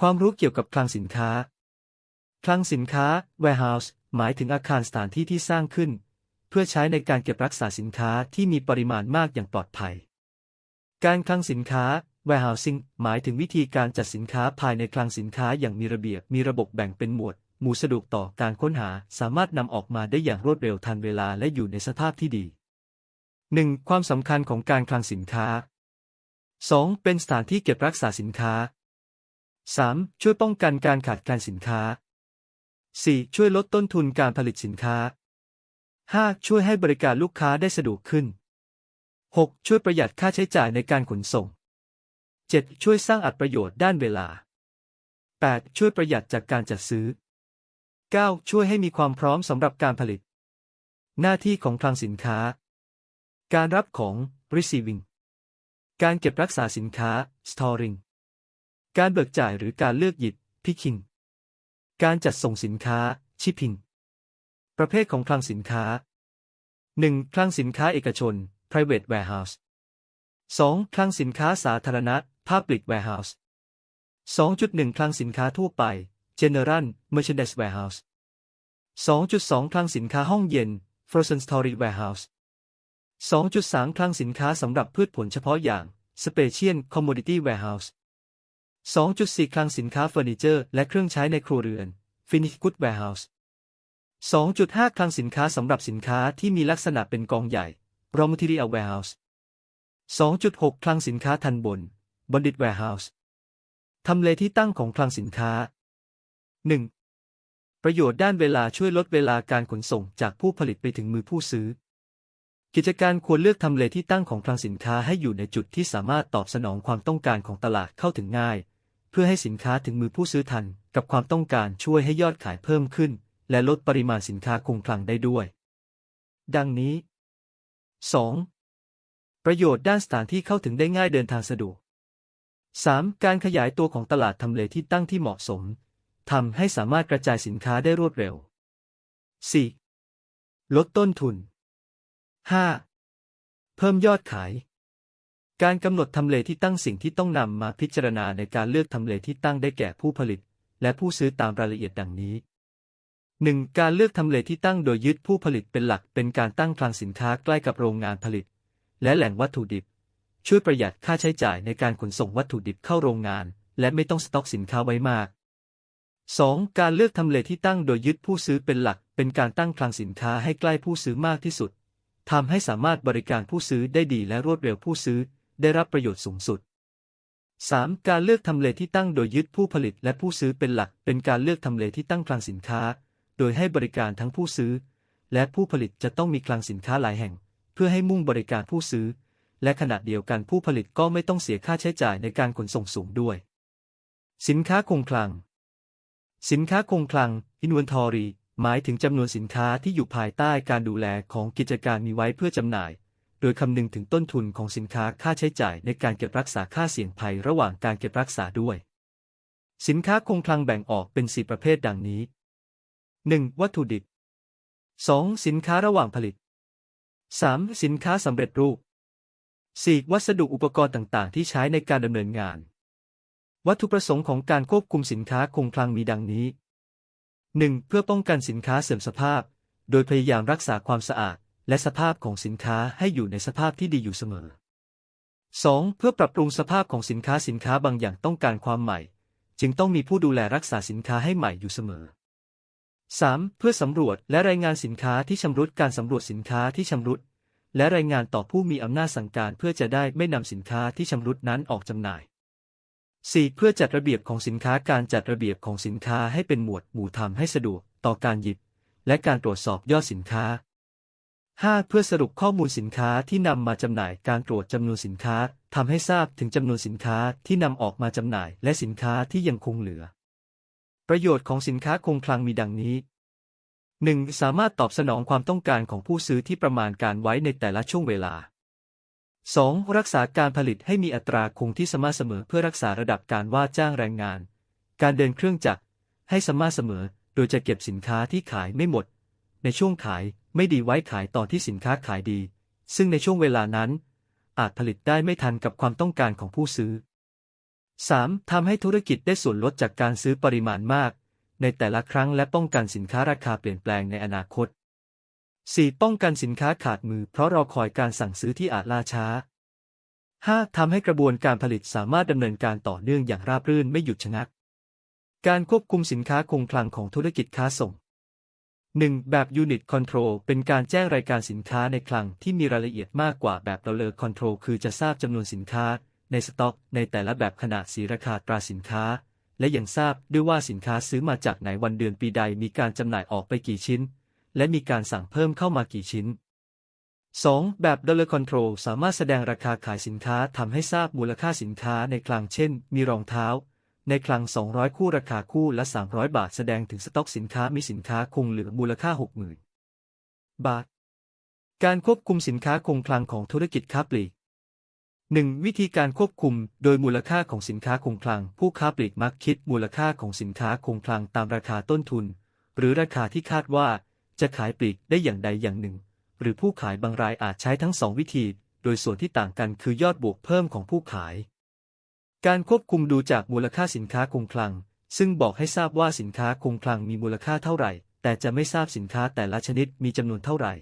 ความรู้เกี่ยวกับคลังสินค้า คลังสินค้า warehouse หมายถึงอาคารสถานที่ที่สร้างขึ้น เพื่อใช้ในการเก็บรักษาสินค้าที่มีปริมาณมากอย่างปลอดภัย การคลังสินค้า warehousing หมายถึงวิธีการจัดสินค้าภายในคลังสินค้าอย่างมีระเบียบ มีระบบแบ่งเป็นหมวด หมู่สะดวกต่อการค้นหา สามารถนำออกมาได้อย่างรวดเร็วทันเวลาและอยู่ในสภาพที่ดี 1. ความสำคัญของการคลังสินค้า 2. เป็นสถานที่เก็บรักษาสินค้า 3. ช่วยป้องกันการขาดแคลนสินค้า 4. ช่วยลดต้นทุนการผลิตสินค้า 5. ช่วยให้บริการลูกค้าได้สะดวกขึ้น 6. ช่วยประหยัดค่าใช้จ่ายในการขนส่ง 7. ช่วยสร้างอัตประโยชน์ด้านเวลา 8. ช่วยประหยัดจากการจัดซื้อ 9. ช่วยให้มีความพร้อมสำหรับการผลิต หน้าที่ของคลังสินค้า การรับของ receiving การเก็บรักษาสินค้า storing การเบิกจ่ายหรือการเลือกหยิบ picking การจัดส่งสินค้า shipping ประเภทของคลังสินค้า 1. คลังสินค้าเอกชน private warehouse 2. คลังสินค้าสาธารณะ public warehouse 2.1 คลังสินค้าทั่วไป general merchandise warehouse 2.2 คลังสินค้าห้องเย็น frozen storage warehouse 2.3 คลังสินค้าสำหรับพืชผลเฉพาะอย่าง special commodity warehouse 2.4 คลังสินค้าเฟอร์นิเจอร์และเครื่องใช้ในครัวเรือน finish good warehouse 2.5 คลังสินค้าสำหรับสินค้าที่มีลักษณะเป็นกองใหญ่ raw material warehouse 2.6 คลังสินค้าทันบน bonded warehouse ทำเลที่ตั้งของคลังสินค้า 1. ประโยชน์ด้านเวลาช่วยลดเวลาการขนส่งจากผู้ผลิตไปถึงมือผู้ซื้อ กิจการควรเลือกทำเลที่ตั้งของคลังสินค้าให้อยู่ในจุดที่สามารถตอบสนองความต้องการของตลาดเข้าถึงง่าย พื่อให้สินค้าถึงมือผู้ซื้อทัน กับความต้องการช่วยให้ยอดขายเพิ่มขึ้น และลดปริมาณสินค้าคงคลังได้ด้วย ดังนี้ 2. ประโยชน์ด้านสถานที่เข้าถึงได้ง่ายเดินทางสะดวก 3. การขยายตัวของตลาดทำเลที่ตั้งที่เหมาะสมทำให้สามารถกระจายสินค้าได้รวดเร็ว 4. ลดต้นทุน 5. เพิ่มยอดขาย การกำหนดทำเลที่ตั้งสิ่งที่ต้องนำมาพิจารณาในการเลือกทำเลที่ตั้งได้แก่ผู้ผลิต และผู้ซื้อตามรายละเอียดดังนี้ 1. การเลือกทำเลที่ตั้งโดยยึดผู้ผลิตเป็นหลักเป็นการตั้งคลังสินค้าใกล้กับโรงงานผลิต และแหล่งวัตถุดิบ ช่วยประหยัดค่าใช้จ่ายในการขนส่งวัตถุดิบเข้าโรงงาน และไม่ต้องสต็อกสินค้าไว้มาก 2. การเลือกทำเลที่ตั้งโดยยึดผู้ซื้อเป็นหลัก เป็นการตั้งคลังสินค้าให้ใกล้ผู้ซื้อมากที่สุดทำให้สามารถบริการผู้ซื้อได้ดีและรวดเร็วผู้ซื้อ ได้รับประโยชน์สูงสุด 3. การเลือกทำเลที่ตั้งโดยยึดผู้ผลิตและผู้ซื้อเป็นหลัก เป็นการเลือกทำเลที่ตั้งคลังสินค้า โดยให้บริการทั้งผู้ซื้อ และผู้ผลิตจะต้องมีคลังสินค้าหลายแห่ง เพื่อให้มุ่งบริการผู้ซื้อ และขณะเดียวกันผู้ผลิตก็ไม่ต้องเสียค่าใช้จ่ายในการขนส่งสูงด้วย สินค้าคงคลัง สินค้าคงคลัง inventory หมายถึงจำนวนสินค้าที่อยู่ภายใต้การดูแลของกิจการมีไว้เพื่อจำหน่าย ดยคำนึงถึงต้นทุนของสินค้าค่าใช้จ่ายในการเก็บรักษาค่าเสี่ยงภัยระหว่างการเก็บรักษาด้วย สินค้าคงคลังแบ่งออกเป็น 4 ประเภทดังนี้ 1. วัตถุดิบ 2. สินค้าระหว่างผลิต 3. สินค้าสำเร็จรูป 4. วัสดุอุปกรณ์ต่าง ๆ ที่ใช้ในการดำเนินงาน วัตถุประสงค์ของการควบคุมสินค้าคงคลังมีดังนี้ 1. เพื่อป้องกันสินค้าเสื่อมสภาพ โดยพยายามรักษาความสะอาด และสภาพของสินค้าให้อยู่ในสภาพที่ดีอยู่เสมอ 2. เพื่อปรับปรุงสภาพของสินค้าสินค้าบางอย่างต้องการความใหม่ จึงต้องมีผู้ดูแลรักษาสินค้าให้ใหม่อยู่เสมอ 3. เพื่อสำรวจและรายงานสินค้าที่ชำรุดการสำรวจสินค้าที่ชำรุด และรายงานต่อผู้มีอำนาจสั่งการเพื่อจะได้ไม่นำสินค้าที่ชำรุดนั้นออกจำหน่าย 4. เพื่อจัดระเบียบของสินค้าการจัดระเบียบของสินค้าให้เป็นหมวดหมู่ทำให้สะดวกต่อการหยิบ และการตรวจสอบยอดสินค้า 5. เพื่อสรุปข้อมูลสินค้าที่นำมาจำหน่ายการตรวจจำนวนสินค้าทำให้ทราบถึงจำนวนสินค้าที่นำออกมาจำหน่ายและสินค้าที่ยังคงเหลือ ประโยชน์ของสินค้าคงคลังมีดังนี้ 1. สามารถตอบสนองความต้องการของผู้ซื้อที่ประมาณการไว้ในแต่ละช่วงเวลา 2. รักษาการผลิตให้มีอัตราคงที่สม่ำเสมอเพื่อรักษาระดับการว่าจ้างแรงงาน การเดินเครื่องจักรให้สม่ำเสมอ โดยจะเก็บสินค้าที่ขายไม่หมด ในช่วงขาย ไม่ดีไว้ขายต่อที่สินค้าขายดี ซึ่งในช่วงเวลานั้น อาจผลิตได้ไม่ทันกับความต้องการของผู้ซื้อ 3. ทำให้ธุรกิจได้ส่วนลดจากการซื้อปริมาณมาก ในแต่ละครั้งและป้องกันสินค้าราคาเปลี่ยนแปลงในอนาคต 4. ป้องกันสินค้าขาดมือเพราะรอคอยการสั่งซื้อที่อาจล่าช้า 5. ทำให้กระบวนการผลิตสามารถดำเนินการต่อเนื่องอย่างราบรื่นไม่หยุดชะงัก การควบคุมสินค้าคงคลังของธุรกิจค้าส่ง 1. แบบ Unit Control เป็นการแจ้งรายการสินค้าในคลังที่มีรายละเอียดมากกว่าแบบ Dollar Control คือจะทราบจำนวนสินค้า ในสต็อก ในแต่ละแบบขนาดสีราคาตราสินค้า และยังทราบด้วยว่าสินค้าซื้อมาจากไหนวันเดือนปีใดมีการจำหน่ายออกไปกี่ชิ้น และมีการสั่งเพิ่มเข้ามากี่ชิ้น 2. แบบ Dollar Control สามารถแสดงราคาขายสินค้าทำให้ทราบมูลค่าสินค้าในคลังเช่น มีรองเท้า ในคลัง 200 คู่ราคาคู่ละ 300 บาทแสดงถึงสต็อกสินค้ามีสินค้าคงเหลือมูลค่า 60,000 บาท การควบคุมสินค้าคงคลังของธุรกิจค้าปลีก 1. วิธีการควบคุม โดยมูลค่าของสินค้าคงคลัง ผู้ค้าปลีกมักคิดมูลค่าของสินค้าคงคลังตามราคาต้นทุน หรือราคาที่คาดว่า จะขายปลีกได้อย่างใดอย่างหนึ่ง หรือผู้ขายบางรายอาจใช้ทั้งสองวิธี โดยส่วนที่ต่างกันคือยอดบวกเพิ่มของผู้ขาย การควบคุมดูจากมูลค่าสินค้าคงคลัง ซึ่งบอกให้ทราบว่าสินค้าคงคลังมีมูลค่าเท่าไหร่ แต่จะไม่ทราบสินค้าแต่ละชนิดมีจำนวนเท่าไหร่